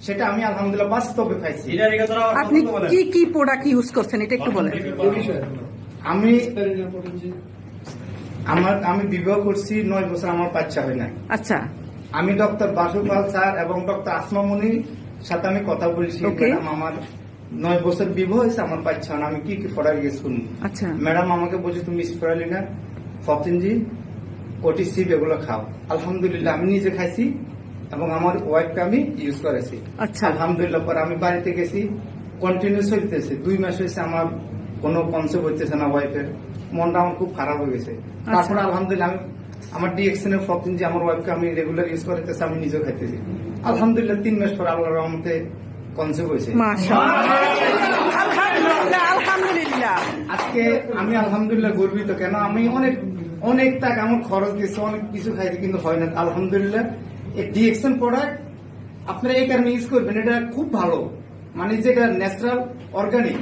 সেটা আমি আলহামদুলিল্লাহ বাস্তবে খাইছি আপনি কি কি প্রোডাক্ট ইউজ করছেন এটা একটু বলেন। আমি আমার আমি বিবাহ করছি নয় বছর আমার বাচ্চা হয় না আচ্ছা। আমি ডক্টর বাসুপাল স্যার এবং ডক্টর আসমামনির সাথে আমি কথা বলছি. ম্যাডাম আমার নয় বছর বিবাহ হয়েছে আমার বাচ্চা হয় না আমি কি কি প্রোডাক্ট ইউজ করব? আচ্ছা। ম্যাডাম আমাকে বলছে তুমি স্প্রালিনা ফপটিনজি কোটিসিপ এগুলো খাও। আলহামদুলিল্লাহ আমি নিজে খাইছি। এবং আমার ওয়াইফকে আমি ইউজ করেছি। আচ্ছা। আলহামদুলিল্লাহ পর আমি বাড়িতে গেছি কন্টিনিউস হইতেছে দুই মাস হয়েছে আমার কোনো কনসেপ্ট হইতেছে না ওয়াইফের মনটা আমার খুব খারাপ হয়ে গেছে। তারপরে আলহামদুলিল্লাহ আমি আমার ডিএক্সএন এর ফপটিন যে আমার ওয়াইফকে আমি রেগুলার ইউজ করতেছি আমি নিজেও খাইতেছি। আলহামদুলিল্লাহ তিন মাস পর আল্লাহর রহমতে কনসেপ্ট হয়েছে। আজকে আমি আলহামদুলিল্লাহ গর্বিত। কেন? আমি অনেক অনেক টাকা আমার খরচ দিয়েছি অনেক কিছু খাইছি কিন্তু হয় না। আলহামদুলিল্লাহ ডিএক্সএন প্রোডাক্ট আপনারা এই কারণে ইউজ করবেন এটা খুব ভালো। মানে যেটা ন্যাচারাল অর্গানিক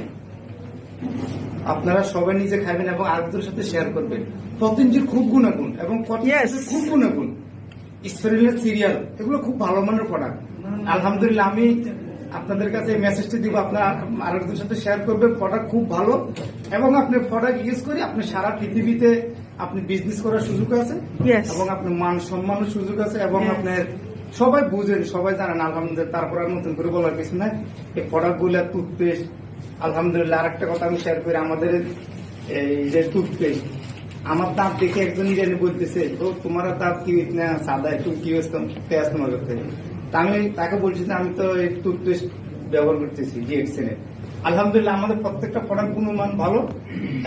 আপনারা সবাই নিজে খাবেন এবং আরেকদের সাথে শেয়ার করবেন। পতঞ্জির খুব গুণাগুণ এবং খুব গুণাগুণ। স্পেরিলের সিরিয়াল এগুলো খুব ভালো মানের প্রোডাক্ট আলহামদুলিল্লাহ আমি আপনাদের কাছে এই মেসেজটি দিব আপনারা আরেকদের সাথে শেয়ার করবেন প্রোডাক্ট খুব ভালো। এবং আপনি প্রোডাক্ট ইউজ করে আপনি সারা পৃথিবীতে আপনি বিজনেস করার সুযোগ আছে? এবং আপনার মান সম্মানের সুযোগ আছে এবং আপনার সবাই বুঝেন সবাই জানেন আলহামদুলিল্লাহ তারপর আর নতুন করে বলার কিছু নাই। এই প্রোডাক্টগুলো টুথপেস্ট আলহামদুলিল্লাহ আর একটা কথা আমি শেয়ার করি আমাদের এই যে টুথপেস্ট আমার দাঁত দেখে একজন জানি বলতেছে তো তোমার দাঁত কি ইতনা সাদা একটু কি পেঁয়াজ তোমার করতে আমি তাকে বলছি যে আমি তো এই টুথপেস্ট ব্যবহার করতেছি জিএক্সএন এর আলহামদুলিল্লাহ আমাদের প্রত্যেকটা প্রোডাক্ট গুণমান ভালো।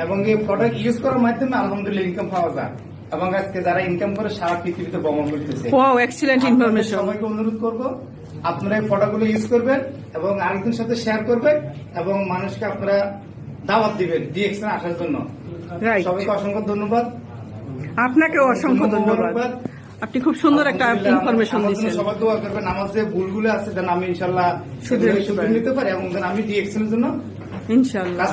এবং এই প্রোডাক্ট ইউজ করার মাধ্যমে আলহামদুলিল্লাহ ইনকাম পাওয়া যায়। এবং আজকে যারা ইনকাম করে সারা পৃথিবীতে ভ্রমণ করতেছে। ওয়াও এক্সিলেন্ট ইনফরমেশন সবাইকে অনুরোধ করব আপনারা এই প্রোডাক্টগুলো ইউজ করবেন এবং আরেকজনের সাথে শেয়ার করবেন এবং মানুষকে আপনারা দাওয়াত দিবেন ডিএক্সএন আসার জন্য। সবাইকে অসংখ্য ধন্যবাদ। আপনাকে অসংখ্য ধন্যবাদ। আপনি খুব সুন্দর একটা ইনফরমেশন দিচ্ছেন সবাই দোয়া করবেন আমার যে ভুলগুলো আছে যেন আমি ইনশাল্লাহ শুধরে নিতে পারি। এবং যেন আমি ডিএক্সএন এর জন্য ইনশাআল্লাহ